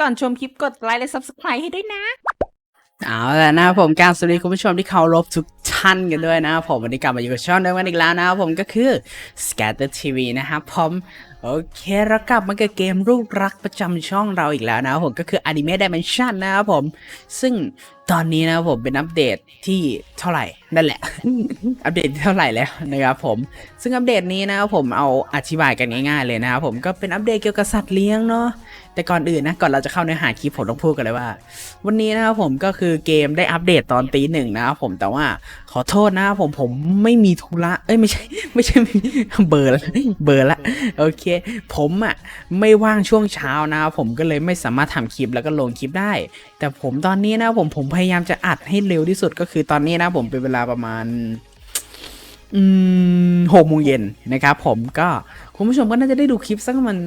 ก่อนชมคลิปกดไลค์และ subscribe ให้ด้วยนะ เอาละนะครับผมการสวัสดีคุณผู้ชมที่เคารพทุกท่านกันด้วยนะครับผมวันนี้กลับมาอยู่กับช่องเดิมกันอีกแล้วนะครับผมก็คือ Scatter TV นะครับผมโอเคเรากลับมากับเกมรูปรักประจำช่องเราอีกแล้วนะครับผมก็คือ Anime Dimension นะครับผม ซึ่งตอนนี้นะครับผมเป็นอัปเดตที่เท่าไหร่นั่นแหละ อัปเดตที่เท่าไหร่แล้วนะครับผมซึ่งอัปเดตนี้นะครับผมเอาอธิบายกันง่ายๆเลยนะครับผมก็เป็นอัปเดตเกี่ยวกับสัตว์เลี้ยงเนาะ แต่ก่อนอื่นนะก่อนเราจะเข้าเนื้อหาคลิปผมต้องพูดกันเลยว่า วันนี้นะครับผมก็คือเกมได้อัปเดตตอนตีหนึ่งนะครับผมแต่ว่าขอโทษนะครับผมผมไม่มีธุระเอ้ยไม่ใช่ไม่ใช่เบอร์ละเบอร์ละโอเค ผมอะไม่ว่างช่วงเช้านะครับผมก็เลยไม่สามารถทำคลิปแล้วก็ลงคลิปได้ แต่ผมตอนนี้นะผมผมพยายามจะอัดให้เร็วที่สุดก็คือตอนนี้นะผมเป็นเวลาประมาณอืมหกโมงเย็นนะครับผมก็คุณผู้ชมก็น่าจะได้ดูคลิปสักมัน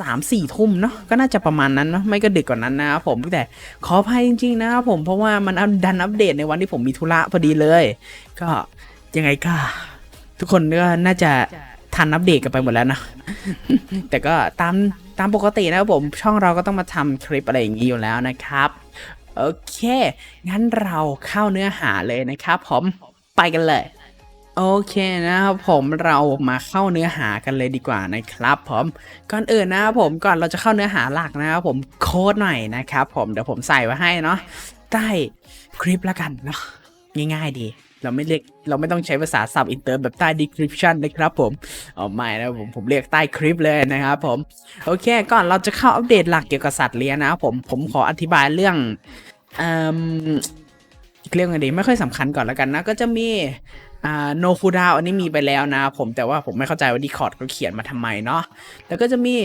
สามสี่ทุ่มเนาะก็น่าจะประมาณนั้นเนาะไม่ก็ดึกกว่านั้นนะครับผมแต่ขออภัยจริง ๆ นะครับผมเพราะว่ามันอัปดันอัปเดตในวันที่ผมมีธุระพอดีเลย ก็ยังไงก็ทุกคนก็น่าจะทันอัปเดตกันไปหมดแล้วนะ แต่ก็ตามตามปกตินะครับผมช่องเราก็ต้องมาทำคลิปอะไรอย่างนี้อยู่แล้วนะครับ โอเค งั้นเราเข้าเนื้อหาเลยนะครับผมไปกันเลย โอเคนะครับผมเรามาเข้าเนื้อหากันเลยดีกว่านะครับผมก่อนอื่นนะครับผมก่อนเราจะเข้าเนื้อหาหลักนะครับผมโค้ดหน่อยนะครับผมเดี๋ยวผมใส่ไว้ให้เนาะใต้คลิปแล้วกันเนาะง่ายๆดีเราไม่เรียกเราไม่ต้องใช้ภาษาศัพท์อินเตอร์แบบใต้ description นะครับผมอ๋อไม่นะผมผมเรียกใต้คลิปเลยนะครับผมโอเคก่อนเราจะเข้าอัปเดตหลักเกี่ยวกับสัตว์เลี้ยงนะครับผมผมขออธิบายเรื่องเอ่อ เรื่องไงดีไม่ค่อยสำคัญก่อนแล้วกันนะ ก็จะมีอ่าโนคูดาวอันนี้มีไปแล้วนะ ผมแต่ว่าผมไม่เข้าใจว่าดีคอร์ดเขาเขียนมาทำไมเนาะแล้วก็จะมี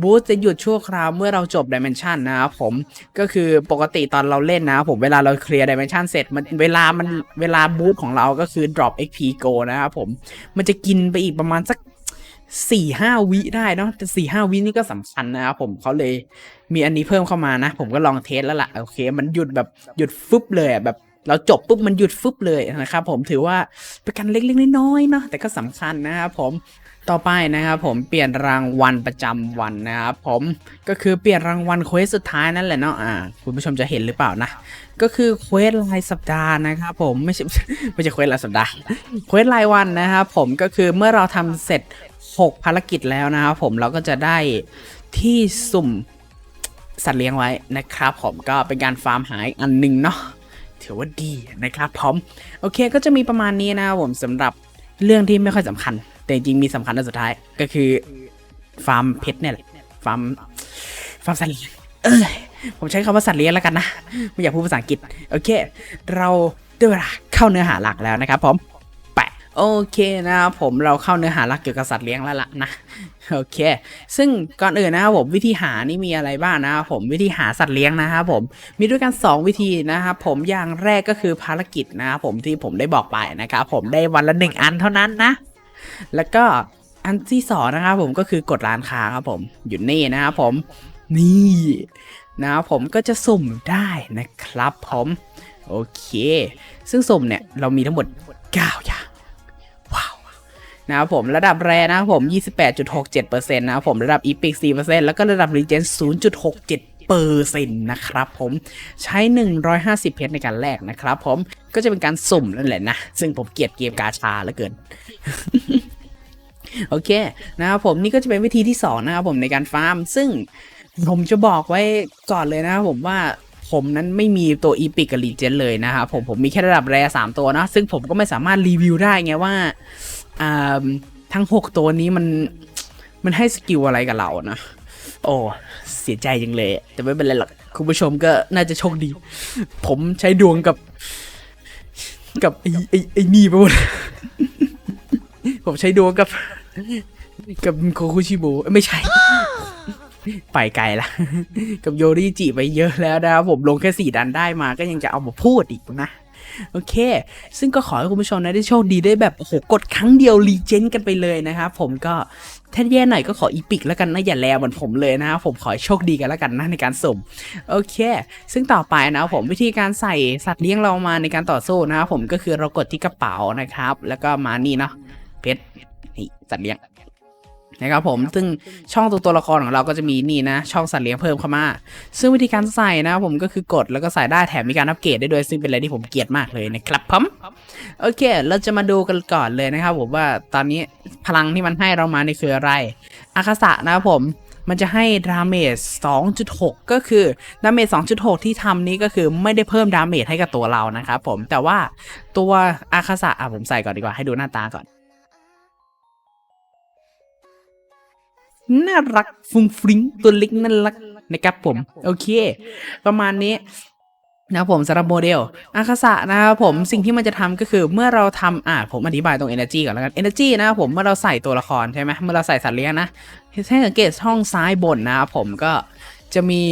บูสจะหยุดชั่วคราวเมื่อเราจบดิเมนชันนะครับผมก็คือปกติตอนเราเล่นนะ ผมเวลาเราเคลียร์ดิเมนชันเสร็จมันเวลามันเวลาบูสของเราก็คือ drop XP go นะครับผมมันจะกินไปอีกประมาณสักสี่ห้าวิได้เนาะแต่สี่ห้าวินี่ก็สำคัญนะครับผมเขาเลยมีอันนี้เพิ่มเข้ามานะ ผมก็ลองเทสแล้วล่ะโอเค มันหยุดแบบหยุดฟึบเลยแบบ เราจบปุ๊บมันหยุดฟึบเลยนะครับผมถือว่าเป็นการเล็กๆน้อยๆเนาะแต่ก็สำคัญนะครับผมต่อไปนะครับผมเปลี่ยนรางวัลประจำวันนะครับผมก็คือเปลี่ยนรางวัลเควสสุดท้ายนั่นแหละเนาะอ่าคุณผู้ชมจะเห็นหรือเปล่านะ ก็คือเควสรายสัปดาห์นะครับผมไม่ใช่ไม่ใช่เควสรายสัปดาห์เควสรายวันนะครับผมก็คือเมื่อเราทำเสร็จ 6 ภารกิจแล้วนะครับผมเราก็จะได้ที่สุ่มสัตว์เลี้ยงไว้นะครับผมก็เป็นการฟาร์มหาอีกอันหนึ่งเนาะ ถือว่าดีนะครับผมโอเคก็จะมีประมาณนี้นะผมสำหรับเรื่องที่ไม่ค่อยสำคัญ แต่จริงมีสำคัญอันสุดท้ายก็คือฟาร์มเพชรเนี่ยแหละฟาร์มฟาร์มสัตว์เลี้ยงเออผมใช้คำว่าสัตว์เลี้ยงแล้วกันนะไม่อยากพูดภาษาอังกฤษโอเค เราด้เวลาเข้าเนื้อหาหลักแล้วนะครับผม โอเคนะครับผมเราเข้าเนื้อหาหลักเกี่ยวกับสัตว์เลี้ยงแล้วล่ะนะโอเค ซึ่งก่อนอื่นนะครับผมวิธีหานี่มีอะไรบ้างนะครับผมวิธีหาสัตว์เลี้ยงนะครับผมมีด้วยกัน 2 วิธีนะครับผมอย่างแรกก็คือภารกิจนะครับผมที่ผมได้บอกไปนะครับผมได้วันละหนึ่งอันเท่านั้นนะ แล้วก็อันที่สองนะครับผมก็คือกดร้านค้าครับผมอยู่นี่นะครับผมนี่นะครับผมก็จะสุ่มได้นะครับผมโอเค ซึ่งสุ่มเนี่ยเรามีทั้งหมด9อย่าง นะครับผมระดับแรนะครับผม 28.67%นะครับผมระดับ Epic 4%แล้วก็ระดับ Regen 0.67เปอร์เซ็นต์นะครับผมใช้ 150 เพชรในการแลกนะครับผมก็จะเป็นการสุ่มนั่นแหละนะ ซึ่งผมเกลียดเกมกาชาเหลือเกิน โอเคนะครับผมนี่ก็จะเป็นวิธีที่สองนะครับผมในการฟาร์ม ซึ่งผมจะบอกไว้ก่อนเลยนะครับผมว่าผมนั้นไม่มีตัวอีพิกกับรีเจนเลยนะครับผมผมมีแค่ระดับแรสามตัวนะซึ่งผมก็ไม่สามารถรีวิวได้ไงว่า ทั้ง6ตัวนี้มันมันให้สกิลอะไรกับเรานะ โอ้เสียใจจังเลย แต่ไม่เป็นไรหรอกคุณผู้ชมก็น่าจะโชคดี ผมใช้ดวงกับ กับไอ้ไอ้ไอ้นี่ไปหมดผมใช้ดวงกับ กับโคคุชิบุเอ้ยไม่ใช่ ไปไกลละ กับโยริจิไปเยอะแล้วนะครับผมลงแค่สี่ดันได้มาก็ยังจะเอามาพูดอีกนะโอเค ซึ่งก็ขอให้คุณผู้ชมนะได้โชคดีได้แบบโอ้โหกดครั้งเดียวรีเจนกันไปเลยนะครับผมก็ถ้าแย่หน่อยก็ขออีพิกแล้วกันนะอย่าแลเหมือนผมเลยนะครับผมขอโชคดีกันแล้วกันนะในการสุ่มโอเค ซึ่งต่อไปนะครับผมวิธีการใส่สัตว์เลี้ยงเรามาในการต่อสู้นะครับผมก็คือเรากดที่กระเป๋านะครับ แล้วก็มานี่เนาะเพชรนี่สัตว์เลี้ยง นะครับผมซึ่งช่องตัวตัวละครของเราก็จะมีนี่นะ ช่องสัตว์เลี้ยงเพิ่มเข้ามา ซึ่งวิธีการใส่นะครับผมก็คือกดแล้วก็ใส่ได้แถมมีการอัปเกรดได้ด้วยซึ่งเป็นอะไรที่ผมเกลียดมากเลยนะครับผมโอเค เราจะมาดูกันก่อนเลยนะครับผมว่าตอนนี้พลังที่มันให้เรามานี่คืออะไรอาคาสะนะครับผมมันจะให้ดาเมจ 2.6 ก็คือดาเมจ 2.6 ที่ทำนี้ก็คือไม่ได้เพิ่มดาเมจให้กับตัวเรานะครับผม แต่ว่าตัวอาคาสะอะผมใส่ก่อนดีกว่าให้ดูหน้าตาก่อน น่ารักฟุ้งฟริ้งตัวเล็กน่ารักนะครับผม โอเค ประมาณนี้นะครับผมสำหรับโมเดลอาคาสะนะครับผมสิ่งที่มันจะทำก็คือเมื่อเราทำอ่าผมอธิบายตรง Energy ก่อนแล้วกัน Energy นะครับผมเมื่อเราใส่ตัวละครใช่ไหมเมื่อเราใส่สัตว์เลี้ยงนะให้สังเกตช่องซ้ายบนนะครับผมก็จะมี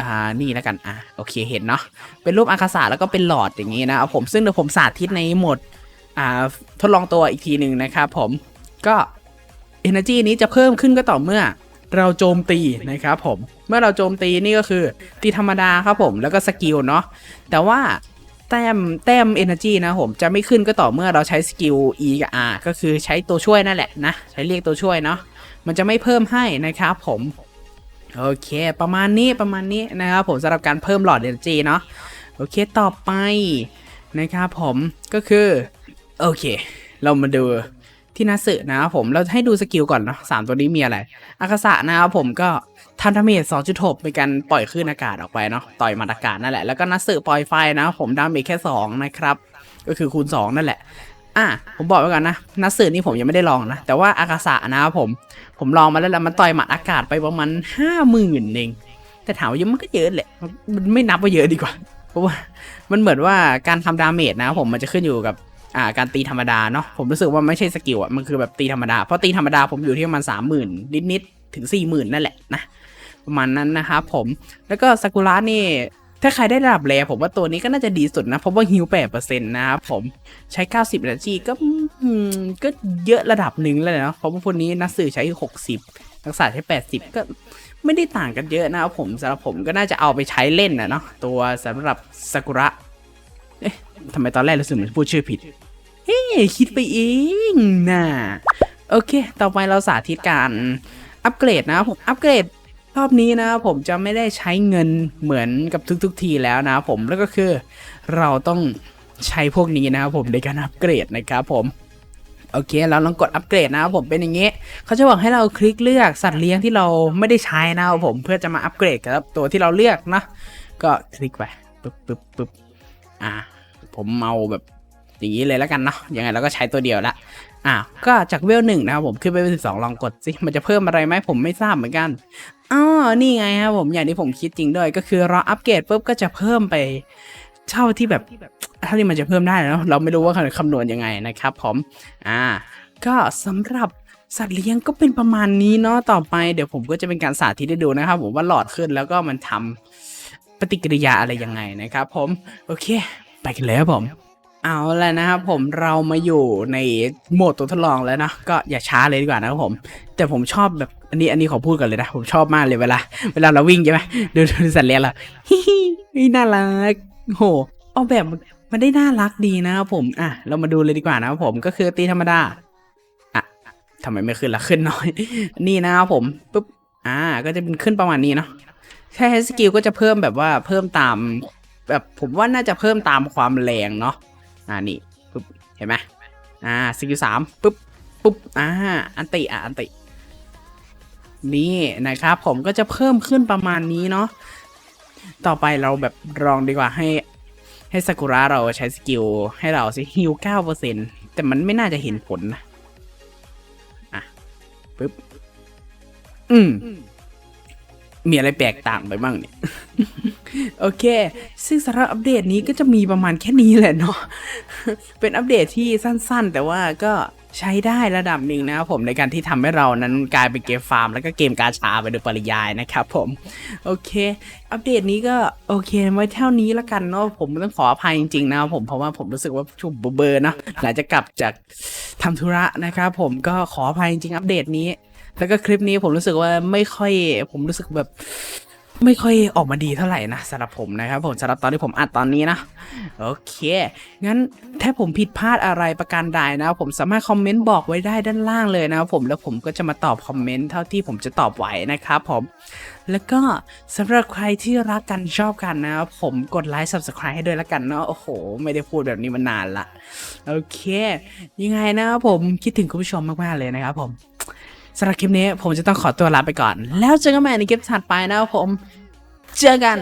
อ่านี่แล้วกันอะโอเคเห็นเนาะเป็นรูปอาคาสะแล้วก็เป็นหลอดอย่างนี้นะครับผมซึ่งเดี๋ยวผมสาธิตในโหมดอ่าทดลองตัวอีกทีหนึ่งนะครับผมก็ Energy นี้จะเพิ่มขึ้นก็ต่อเมื่อเราโจมตีนะครับผม เมื่อเราโจมตีนี่ก็คือตีธรรมดาครับผมแล้วก็สกิลเนาะแต่ว่าแต้มแต้ม Energy นะผมจะไม่ขึ้นก็ต่อเมื่อเราใช้สกิล E กับ R ก็คือใช้ตัวช่วยนั่นแหละนะ ใช้เรียกตัวช่วยเนาะมันจะไม่เพิ่มให้นะครับผม โอเค ประมาณนี้ประมาณนี้นะครับผมสำหรับการเพิ่มหลอด Energy เนาะโอเคต่อไปนะครับผมก็คือ โอเค เรามาดู ที่นัสึนะครับผมเราให้ดูสกิลก่อนเนาะสามตัวนี้มีอะไรอากาศะนะครับผมก็ทำดาเมจ2.6เป็นการปล่อยคลื่นอากาศออกไปเนาะต่อยหมัดอากาศนั่นแหละแล้วก็นัสึปล่อยไฟนะครับผมดาเมจแค่2นะครับก็คือคูณ2นั่นแหละอะผมบอกไว้ก่อนนะนัสึนี่ผมยังไม่ได้ลองนะ แต่ว่าอากาศะนะครับผม ผมลองมาแล้วแล้วมันต่อยหมัดอากาศไปประมาณห้าหมื่นเองแต่ถามว่าเยอะมันก็เยอะแหละ มันไม่นับว่าเยอะดีกว่า เพราะว่ามันเหมือนว่าการทำดาเมจนะครับผมมันจะขึ้นอยู่กับ อ่าการตีธรรมดาเนาะผมรู้สึกว่าไม่ใช่สกิลอะมันคือแบบตีธรรมดาเพราะตีธรรมดาผมอยู่ที่ประมาณสามหมื่นนิดๆถึงสี่หมื่นนั่นแหละนะประมาณนั้นนะครับผมแล้วก็ซากุระนี่ถ้าใครได้ระดับแรผมว่าตัวนี้ก็น่าจะดีสุดนะ เพราะว่าฮิวแปดเปอร์เซ็นต์นะครับผมใช้ 90 energy ก็อืมก็เยอะระดับหนึ่งเลยเนาะเพราะว่าพวกนี้นักสื่อใช้ 60นักษาใช้ 80 ก็ไม่ได้ต่างกันเยอะนะครับผมสำหรับผมก็น่าจะเอาไปใช้เล่นนะเนาะตัวสำหรับซากุระเอ๊ะทำไมตอนแรกรู้สึกเหมือนพูดชื่อผิด เฮ้คิดไปเองนะโอเค ต่อไปเราสาธิตการอัปเกรดนะผมอัปเกรดรอบนี้นะผมจะไม่ได้ใช้เงินเหมือนกับทุก ๆ ทีแล้วนะผมแล้วก็คือเราต้องใช้พวกนี้นะครับผมในการอัปเกรดนะครับผมโอเคเราลองกดอัปเกรดนะครับผมเป็นอย่างงี้เขาจะบอกให้เราคลิกเลือกสัตว์เลี้ยงที่เราไม่ได้ใช้นะครับผมเพื่อจะมาอัปเกรดกับตัวที่เราเลือกนะก็คลิกไปปึ๊บปึ๊บปึ๊บอ่าผมเมาแบบ อย่างนี้เลยแล้วกันเนาะยังไงเราก็ใช้ตัวเดียวละอะก็จากเวลหนึ่งนะครับผมขึ้นไปเป็นสิบสองลองกดสิมันจะเพิ่มอะไรไหมผมไม่ทราบเหมือนกันอ๋อนี่ไงครับผมอย่างที่ผมคิดจริงด้วย ก็คือเราอัปเกรดปุ๊บก็จะเพิ่มไปเท่าที่แบบเท่าที่มันจะเพิ่มได้แล้วเราไม่รู้ว่าคำนวณยังไงนะครับผมอ่าก็สำหรับสัตว์เลี้ยงก็เป็นประมาณนี้เนาะต่อไปเดี๋ยวผมก็จะเป็นการสาธิตให้ดูนะครับผมว่าหลอดขึ้นแล้วก็มันทำปฏิกิริยาอะไรยังไงนะครับผม โอเค ไปกันเลยครับผม เอาแล้วนะครับผมเรามาอยู่ในโหมดตัวทดลองแล้วเนะก็อย่าช้าเลยดีกว่านะครับผม แต่ผมชอบแบบอันนี้อันนี้ขอพูดก่อนเลยนะ ผมชอบมากเลยเวลา เวลาเราวิ่งใช่ไหมดูดูสัตว์เลี้ยงเราฮิฮิน่ารักโหออกแบบมันมันได้น่ารักดีนะครับผมอะเรามาดูเลยดีกว่านะครับผมก็คือตีธรรมดาอะทำไมไม่ขึ้นละขึ้นน้อย นี่นะครับผมปุ๊บอ่า ก็จะเป็นขึ้นประมาณนี้เนาะแค่สกิลก็จะเพิ่มแบบว่าเพิ่มตาม แบบผมว่าน่าจะเพิ่มตามความแรงเนาะ อ่านี่ปุ๊บเห็นไหมอ่าสกิลสามปุ๊บปุ๊บอ่าอันติอะอันตินี่นะครับผมก็จะเพิ่มขึ้นประมาณนี้เนาะต่อไปเราแบบลองดีกว่าให้ให้ซากุระเราใช้สกิลให้เราสิฮิวเก้าเปอร์เซ็นแต่มันไม่น่าจะเห็นผลนะ อะปุ๊บ อืม มีอะไรแปลกต่างไปบ้างเนี่ย โอเค ซึ่งสำหรับอัปเดตนี้ก็จะมีประมาณแค่นี้แหละเนาะ เป็นอัปเดตที่สั้นๆ แต่ว่าก็ใช้ได้ระดับหนึ่งนะครับผมในการที่ทำให้เรานั้นกลายเป็นเกมฟาร์ม แล้วก็เกมกาชาไปโดยปริยายนะครับผม โอเค อัปเดตนี้ก็โอเคไว้เท่านี้ละกันเนาะผมต้องขออภัยจริงๆนะครับผมเพราะว่าผมรู้สึกว่าชุบเบอร์เนอะหลังจากกลับจากทำธุระนะครับผมก็ขออภัยจริงๆอัปเดตนี้ แล้วก็คลิปนี้ผมรู้สึกว่าไม่ค่อย ผมรู้สึกแบบไม่ค่อยออกมาดีเท่าไหร่นะสำหรับผมนะครับผมสำหรับตอนที่ผมอัดตอนนี้นะ โอเค งั้นถ้าผมผิดพลาดอะไรประการใดนะ ผมสามารถคอมเมนต์บอกไว้ได้ด้านล่างเลยนะครับผมแล้วผมก็จะมาตอบคอมเมนต์เท่าที่ผมจะตอบไหวนะครับผม แล้วก็สำหรับใครที่รักกันชอบกันนะครับผมกดไลค์ subscribe ให้ด้วยละกันเนาะโอ้โห ไม่ได้พูดแบบนี้มานานละโอเค ยังไงนะครับผมคิดถึงคุณผู้ชมมากๆเลยนะครับผม สำหรับคลิปนี้ผมจะต้องขอตัวลาไปก่อน แล้วเจอกันใหม่ในคลิปถัดไปนะครับผม เจอกัน